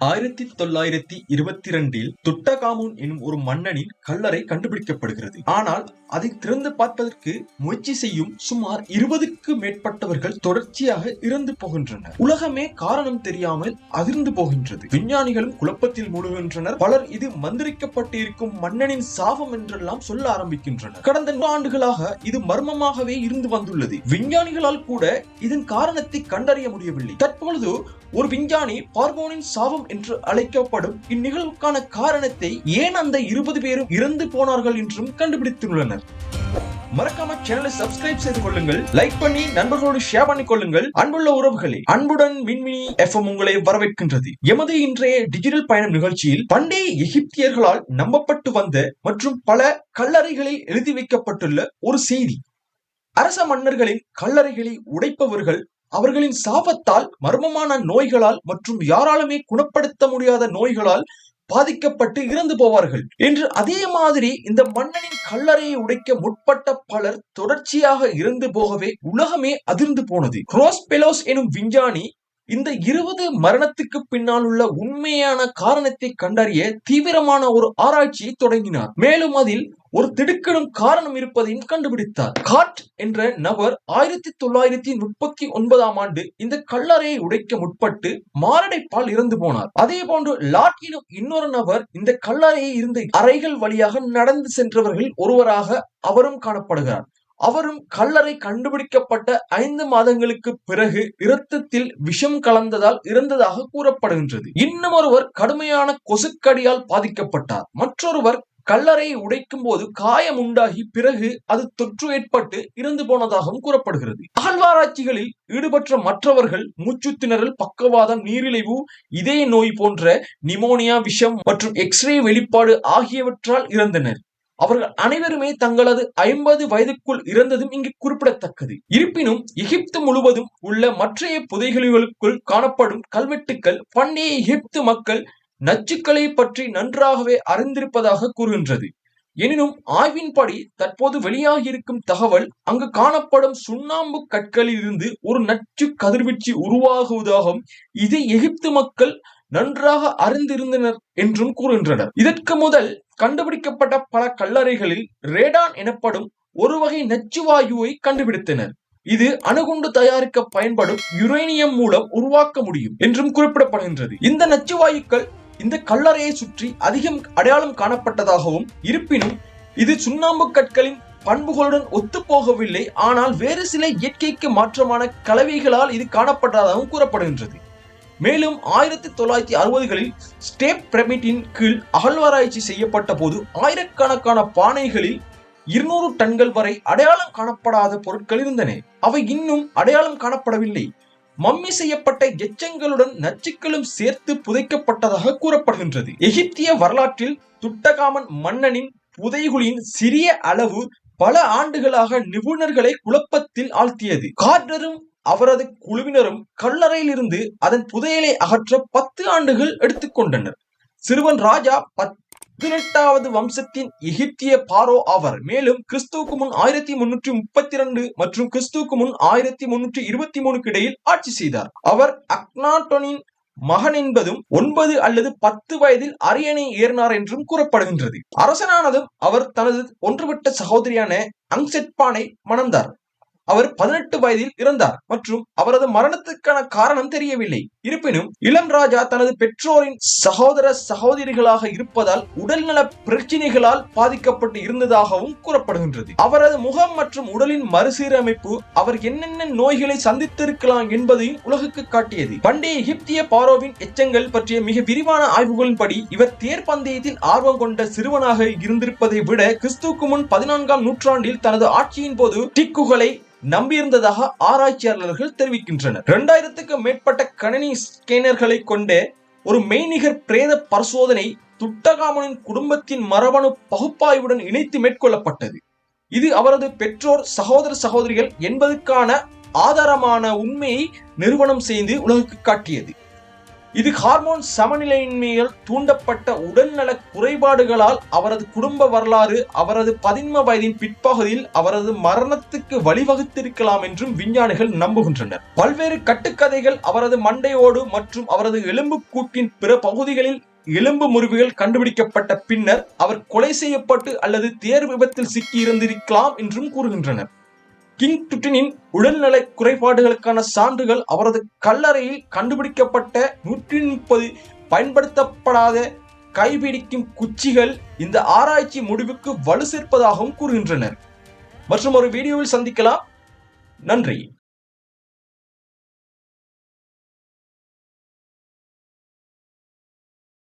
ஆயிரத்தி தொள்ளாயிரத்தி இருபத்தி இரண்டில் துட்டகாமுன் எனும் ஒரு மன்னனின் கல்லறை கண்டுபிடிக்கப்படுகிறது. ஆனால் அதை திறந்து பார்ப்பதற்கு முயற்சி செய்யும் சுமார் இருபதுக்கு மேற்பட்டவர்கள் தொடர்ச்சியாக இறந்து போகின்றனர். உலகமே காரணம் தெரியாமல் அதிர்ந்து போகின்றது. விஞ்ஞானிகளும் குழப்பத்தில் மூழ்கின்றனர் பலர் இது மந்திரிக்கப்பட்டிருக்கும் மன்னனின் சாபம் என்றெல்லாம் சொல்ல ஆரம்பிக்கின்றனர். கடந்த ஆண்டுகளாக இது மர்மமாகவே இருந்து வந்துள்ளது. விஞ்ஞானிகளால் கூட இதன் காரணத்தை கண்டறிய முடியவில்லை. தற்பொழுது ஒரு விஞ்ஞானி பார்போனின் சாபம் என்று அழைக்கப்படும் இந்நிகழ்வுக்கான காரணத்தை ஏன் அந்த இருபது பேரும் இறந்து போனார்கள் என்றும் கண்டுபிடித்துள்ளனர். மறக்காம சேனலை சப்ஸ்கிரைப் செய்து கொள்ளுங்கள். லைக் பண்ணி நண்பர்களோடு ஷேர் பண்ணிக் கொள்ளுங்கள். அன்புள்ள உறவுகளே அன்புடன் விண்மினி எஃப்எம் உங்களை வரவேற்கின்றது. எமது இன்றைய டிஜிட்டல் பயணம் நிகழ்ச்சியில் பண்டைய எகிப்தியர்களால் நம்பப்பட்டு வந்த மற்றும் பல கல்லறைகளில் எழுதி வைக்கப்பட்டுள்ள ஒரு செய்தி. அரச மன்னர்களின் கல்லறைகளை உடைப்பவர்கள் அவர்களின் சாபத்தால் மர்மமான நோய்களால் மற்றும் யாராலுமே குணப்படுத்த முடியாத நோய்களால் பாதிக்கப்பட்டு இறந்து போவார்கள். என்று அதே மாதிரி இந்த மன்னனின் கல்லறையை உடைக்க முற்பட்ட பலர் தொடர்ச்சியாக இறந்து போகவே உலகமே அதிர்ந்து போனது. குரோஸ் பெலோஸ் எனும் விஞ்ஞானி இந்த இருபது மரணத்துக்கு பின்னால் உள்ள உண்மையான காரணத்தை கண்டறிய தீவிரமான ஒரு ஆராய்ச்சியை தொடங்கினார். மேலும் அதில் ஒரு திடுக்கிடும் காரணம் இருப்பதையும் கண்டுபிடித்தார். காட் என்ற நபர் ஆயிரத்தி தொள்ளாயிரத்தி முப்பத்தி ஒன்பதாம் ஆண்டு இந்த கல்லறையை உடைக்க முற்பட்டு மாரடைப்பால் இறந்து போனார். அதே போன்று லாட் எனும் இன்னொரு நபர் இந்த கல்லறையை இருந்த அறைகள் வழியாக நடந்து சென்றவர்கள் ஒருவராக அவரும் காணப்படுகிறார். அவரும் கல்லறை கண்டுபிடிக்கப்பட்ட ஐந்து மாதங்களுக்கு பிறகு இரத்தத்தில் விஷம் கலந்ததால் இறந்ததாக கூறப்படுகின்றது. இன்னும் ஒருவர் கடுமையான கொசுக்கடியால் பாதிக்கப்பட்டார். மற்றொருவர் கல்லறையை உடைக்கும் போது காயம் உண்டாகி பிறகு அது தொற்று ஏற்பட்டு இறந்து போனதாகவும் கூறப்படுகிறது. அகழ்வாராய்ச்சிகளில் ஈடுபட்ட மற்றவர்கள் மூச்சு திணறல் பக்கவாதம் நீரிழிவு இதய நோய் போன்ற நிமோனியா விஷம் மற்றும் எக்ஸ்ரே வெளிப்பாடு ஆகியவற்றால் இறந்தனர். அவர்கள் அனைவருமே தங்களது ஐம்பது வயதுக்குள் இறந்ததும் இங்கு குறிப்பிடத்தக்கது. இருப்பினும் எகிப்து முழுவதும் உள்ள மற்றைய புதைகளுக்குள் காணப்படும் கல்வெட்டுக்கள் பண்டைய எகிப்து மக்கள் நச்சுக்களை பற்றி நன்றாகவே அறிந்திருப்பதாக கூறுகின்றது. எனினும் ஆய்வின்படி தற்போது வெளியாகியிருக்கும் தகவல் அங்கு காணப்படும் சுண்ணாம்பு கற்களில் இருந்து ஒரு நச்சு கதிர்வீச்சு உருவாகுவதாகவும் இது எகிப்து மக்கள் நன்றாக அறிந்திருந்தனர் என்றும் கூறுகின்றனர். இதற்கு முதல் கண்டுபிடிக்கப்பட்ட பல கல்லறைகளில் ரேடான் எனப்படும் ஒரு வகை நச்சுவாயுவை கண்டுபிடித்தனர். இது அணுகுண்டு தயாரிக்க பயன்படும் யுரேனியம் மூலம் உருவாக்க முடியும் என்றும் குறிப்பிடப்படுகின்றது. இந்த நச்சுவாயுக்கள் இந்த கல்லறையை சுற்றி அதிகம் அடையாளம் காணப்பட்டதாகவும் இருப்பினும் இது சுண்ணாம்பு கற்களின் பண்புகளுடன் ஒத்துப்போகவில்லை. ஆனால் வேறு சில இயற்கைக்கு மாற்றமான கலவைகளால் இது காணப்பட்டதாகவும் கூறப்படுகின்றது. மேலும் ஆயிரத்தி தொள்ளாயிரத்தி அறுபதுகளில் ஸ்டேப் பிரமிட்டின் கீழ் அகழ்வாராய்ச்சி செய்யப்பட்ட போது ஆயிரக்கணக்கான பானைகளில் இருநூறு டன்கள் வரை அடையாளம் காணப்படாத பொருட்கள் இருந்தன. அவை இன்னும் அடையாளம் காணப்படவில்லை. மம்மி செய்யப்பட்ட எச்சங்களுடன் நச்சுக்களும் சேர்த்து புதைக்கப்பட்டதாக கூறப்படுகின்றது. எகிப்திய வரலாற்றில் துட்டகாமன் மன்னனின் புதைகுழியின் சிறிய அளவு பல ஆண்டுகளாக நிபுணர்களை குழப்பத்தில் ஆழ்த்தியது. கார்டரும் அவரது குழுவினரும் கல்லறையில் இருந்து அதன் புதையலை அகற்ற பத்து ஆண்டுகள் எடுத்துக்கொண்டனர் சிறுவன் ராஜா பதினெட்டாவது வம்சத்தின் எகிப்திய பாரோ ஆவர். மேலும் கிறிஸ்துவுக்கு முன் ஆயிரத்தி முன்னூற்றி முப்பத்தி இரண்டு மற்றும் கிறிஸ்துவுக்கு முன் ஆயிரத்தி முன்னூற்றி இருபத்தி மூணுக்கு இடையில் ஆட்சி செய்தார். அவர் அக்னாட்டோனின் மகன் என்பதும் ஒன்பது அல்லது பத்து வயதில் அரியணை ஏறினார் என்றும் கூறப்படுகின்றது. அரசனானதும் அவர் தனது ஒன்றுவிட்ட சகோதரியான அங்செட்பானை மணந்தார். அவர் பதினெட்டு வயதில் இறந்தார் மற்றும் அவரது மரணத்துக்கான காரணம் தெரியவில்லை. இருப்பினும் இளம் ராஜா தனது பெற்றோரின் சகோதர சகோதரிகளாக இருப்பதால் உடல்நல பிரச்சினைகளால் பாதிக்கப்பட்டு இருந்ததாகவும் கூறப்படுகின்றது. அவரது முகம் மற்றும் உடலின் மறுசீரமைப்பு அவர் என்னென்ன நோய்களை சந்தித்திருக்கலாம் என்பதையும் உலகுக்கு காட்டியது. பண்டைய எகிப்திய பாரோவின் எச்சங்கள் பற்றிய மிக விரிவான ஆய்வுகளின்படி இவர் தேர் பந்தயத்தில் ஆர்வம் கொண்ட சிறுவனாக இருந்திருப்பதை விட கிறிஸ்துக்கு முன் பதினான்காம் நூற்றாண்டில் தனது ஆட்சியின் போது டிக்குகளை நம்பியிருந்ததாக ஆராய்ச்சியாளர்கள் தெரிவிக்கின்றனர். இரண்டாயிரத்துக்கும் மேற்பட்ட கணினி ஸ்கேனர்களை கொண்டே ஒரு மெய்நிகர் பிரேத பரிசோதனை துட்டகாமனின் குடும்பத்தின் மரபணு பகுப்பாய்வுடன் இணைத்து மேற்கொள்ளப்பட்டது. இது அவரது பெற்றோர் சகோதர சகோதரிகள் என்பதற்கான ஆதாரமான உண்மையை நிறுவனம் செய்து உலகுக்கு காட்டியது. இது ஹார்மோன் சமநிலையின்மையால் தூண்டப்பட்ட உடல்நல குறைபாடுகளால் அவரது குடும்ப வரலாறு அவரது பதின்ம வயதின் பிற்பகுதியில் அவரது மரணத்துக்கு வழிவகுத்திருக்கலாம் என்றும் விஞ்ஞானிகள் நம்புகின்றனர். பல்வேறு கட்டுக்கதைகள் அவரது மண்டையோடு மற்றும் அவரது எலும்புக்கூட்டின் பிற பகுதிகளில் எலும்பு முறிவுகள் கண்டுபிடிக்கப்பட்ட பின்னர் அவர் கொலை செய்யப்பட்டு அல்லது தேர் விபத்தில் சிக்கியிருந்திருக்கலாம் என்றும் கூறுகின்றனர். கிங் டுட்டினின் உடல்நல குறைபாடுகளுக்கான சான்றுகள் அவரது கல்லறையில் கண்டுபிடிக்கப்பட்ட நூற்றி முப்பது பயன்படுத்தப்படாத கைபிடிக்கும் குச்சிகள் இந்த ஆராய்ச்சி முடிவுக்கு வலு சேர்ப்பதாகவும் கூறுகின்றனர். மற்றும் ஒரு வீடியோவில் சந்திக்கலாம். நன்றி.